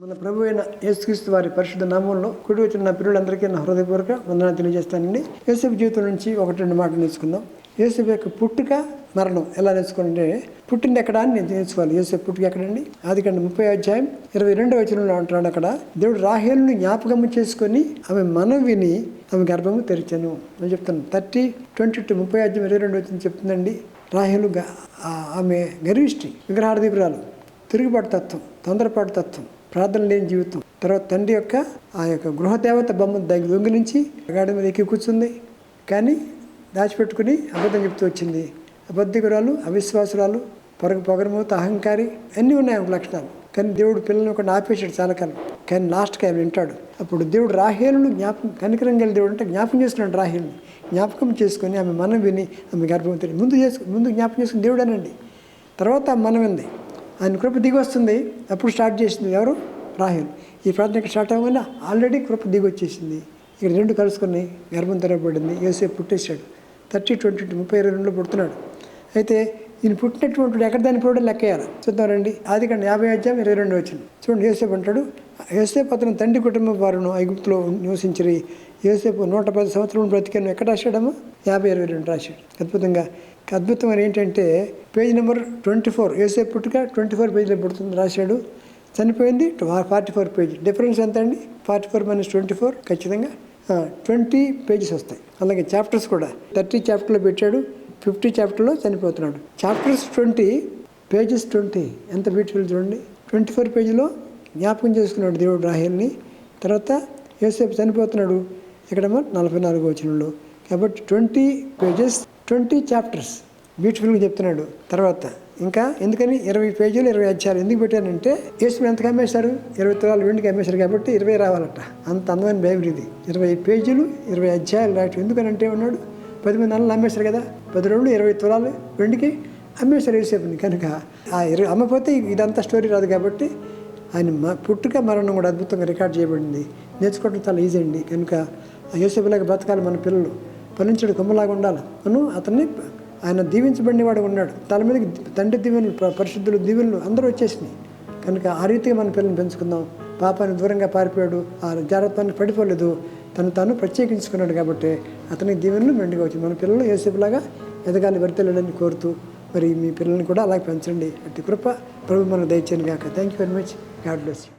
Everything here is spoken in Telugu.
మన ప్రభు అయిన యేసుక్రీస్తు వారి పరిశుద్ధ నామంలో కుడి వచ్చిన నా పిల్లలందరికీ నా హృదయపూర్వక వందనాలు తెలియజేస్తానండి. యేసుపు జీవితం నుంచి ఒకటి రెండు మాటలు నేర్చుకుందాం. యేసుపు యొక్క పుట్టుక మరణం ఎలా నేర్చుకుంటే పుట్టింది ఎక్కడ అని నేను నేర్చుకోవాలి. యేసు పుట్టుక ఎక్కడండి? అది కంటే ముప్పై అధ్యాయం ఇరవై రెండవ వచనంలో అంటున్నాడు అక్కడ. దేవుడు రాహేలును జ్ఞాపకం చేసుకొని ఆమె మనం విని ఆమె గర్భము తెరిచాను నేను చెప్తాను. థర్టీ ట్వంటీ టూ ముప్పై అధ్యాయం ఇరవై రెండు వచ్చింది చెప్తుందండి. రాహేలు ఆమె గర్విష్టి విగ్రహార్థిపురాలు తిరుగుబాటు తత్వం తొందరపాటు తత్వం ప్రార్థన లేని జీవితం. తర్వాత తండ్రి యొక్క ఆ యొక్క గృహదేవత బొమ్మ దగ్గర దొంగిలించి గాడి మీద ఎక్కి కూర్చుంది. కానీ దాచిపెట్టుకుని అబద్ధం చెప్తూ వచ్చింది. అబద్ధికురాలు అవిశ్వాసురాలు పొరగ పొగరమూత అహంకారి అన్నీ ఉన్నాయి ఒక లక్షణాలు. కానీ దేవుడు పిల్లల్ని ఒక ఆపేశాడు చాలా కాలం కానీ లాస్ట్కి ఆయన వింటాడు. అప్పుడు దేవుడు రాహేలును జ్ఞాపకం కనికరం కలిగి దేవుడు అంటే జ్ఞాపకం చేసుకున్నాడు రాహేలుని. జ్ఞాపకం చేసుకొని ఆమె మనం విని ఆమె గర్భవతి ముందు చేసుకు ముందు జ్ఞాపకం చేసుకుని దేవుడేనండి తర్వాత మనం వింది ఆయన కృప దిగి వస్తుంది. అప్పుడు స్టార్ట్ చేసింది ఎవరు? రాహుల్ ఈ ప్రార్థన ఇక్కడ స్టార్ట్ అవ్వగానే ఆల్రెడీ కృప దిగొచ్చేసింది. ఇక్కడ రెండు కలుసుకొని గర్భం తెరబడింది యోసేపు పుట్టేశాడు. థర్టీ ట్వంటీ ముప్పై ఇరవై రెండులో పుడుతున్నాడు. అయితే ఈయన పుట్టినటువంటి ఎక్కడ దాని ప్రోడక్ట్ లెక్కేయాలి. చూద్దామండి ఆది కంటే యాభై అధ్యాయం ఇరవై రెండు వచ్చింది. చూడండి యోసేపు అంటాడు యోసేపు అతను తండ్రి కుటుంబం వారును ఐగుప్తులో నివసించి యోసేపు నూట పది సంవత్సరం బ్రతికాను. ఎక్కడ రాశాడమ్మా? యాభై ఇరవై రెండు రాశాడు. అద్భుతంగా. అద్భుతమైన ఏంటంటే పేజ్ నెంబర్ ట్వంటీ ఫోర్. యోసేపు పుట్టుక ట్వంటీ ఫోర్ పేజీలో పుడుతుంది రాశాడు. చనిపోయింది ఫార్టీ ఫోర్ పేజీ డిఫరెన్స్ ఎంత అండి forty four minus twenty four ఖచ్చితంగా ట్వంటీ పేజెస్ వస్తాయి. అలాగే చాప్టర్స్ కూడా. థర్టీ చాప్టర్లో పెట్టాడు ఫిఫ్టీ చాప్టర్లో చనిపోతున్నాడు. Chapters twenty pages twenty. ఎంత బ్యూటిఫుల్ చూడండి. ట్వంటీ ఫోర్ పేజీలో జ్ఞాపకం చేసుకున్నాడు దేవుడు రాహిల్ని. తర్వాత ఏసేపు చనిపోతున్నాడు. ఇక్కడ ఇక్కడేమో నలభై నాలుగు వచనంలో. కాబట్టి ట్వంటీ పేజెస్ ట్వంటీ చాప్టర్స్. బ్యూటిఫుల్గా చెప్తున్నాడు. తర్వాత ఇంకా ఎందుకని ఇరవై పేజీలు ఇరవై అధ్యాయాలు ఎందుకు పెట్టానంటే యేసుని ఎంతకు అమ్మేశారు? ఇరవై తులాలు వెండికి అమ్మేశారు కాబట్టి ఇరవై రావాలట. అంత అందమైన బైబిల్ ఇది. ఇరవై పేజీలు ఇరవై అధ్యాయాలు రాయటం. ఎందుకనంటే ఉన్నాడు? పది మంది నెలలు అమ్మేశారు కదా. పది రెండు ఇరవై తులాలు వెండికి అమ్మేశారు యేసేపుని కనుక ఆ ఇరవై అమ్మపోతే ఇదంతా స్టోరీ రాదు కాబట్టి ఆయన మ- పుట్టుక మరణం కూడా అద్భుతంగా రికార్డ్ చేయబడింది. నేర్చుకోవడం చాలా ఈజీ అండి. కనుక ఆ యోసేపులాగా బ్రతకాలి మన పిల్లలు. పలించడు కొమ్మలాగా ఉండాలి. అను అతన్ని ఆయన దీవించబడినవాడు ఉన్నాడు. తల మీదకి తండ్రి దీవెనలు పరిశుద్ధులు దీవెనలు అందరూ వచ్చేసినాయి. కనుక ఆ రీతిగా మన పిల్లల్ని పెంచుకుందాం. పాపాన్ని దూరంగా పారిపోయాడు. ఆ జాగ్రత్తాన్ని పడిపోలేదు. తను తాను ప్రత్యేకించుకున్నాడు కాబట్టి అతనికి దీవెనలు మెండుగా వచ్చింది మన పిల్లలు ఏసేపులాగా ఎదగాలి వర్తెళ్ళని కోరుతూ మరి మీ పిల్లల్ని కూడా అలాగే పెంచండి. అట్టి కృప ప్రభు మనకు దయచేయను కాక thank you very much God bless you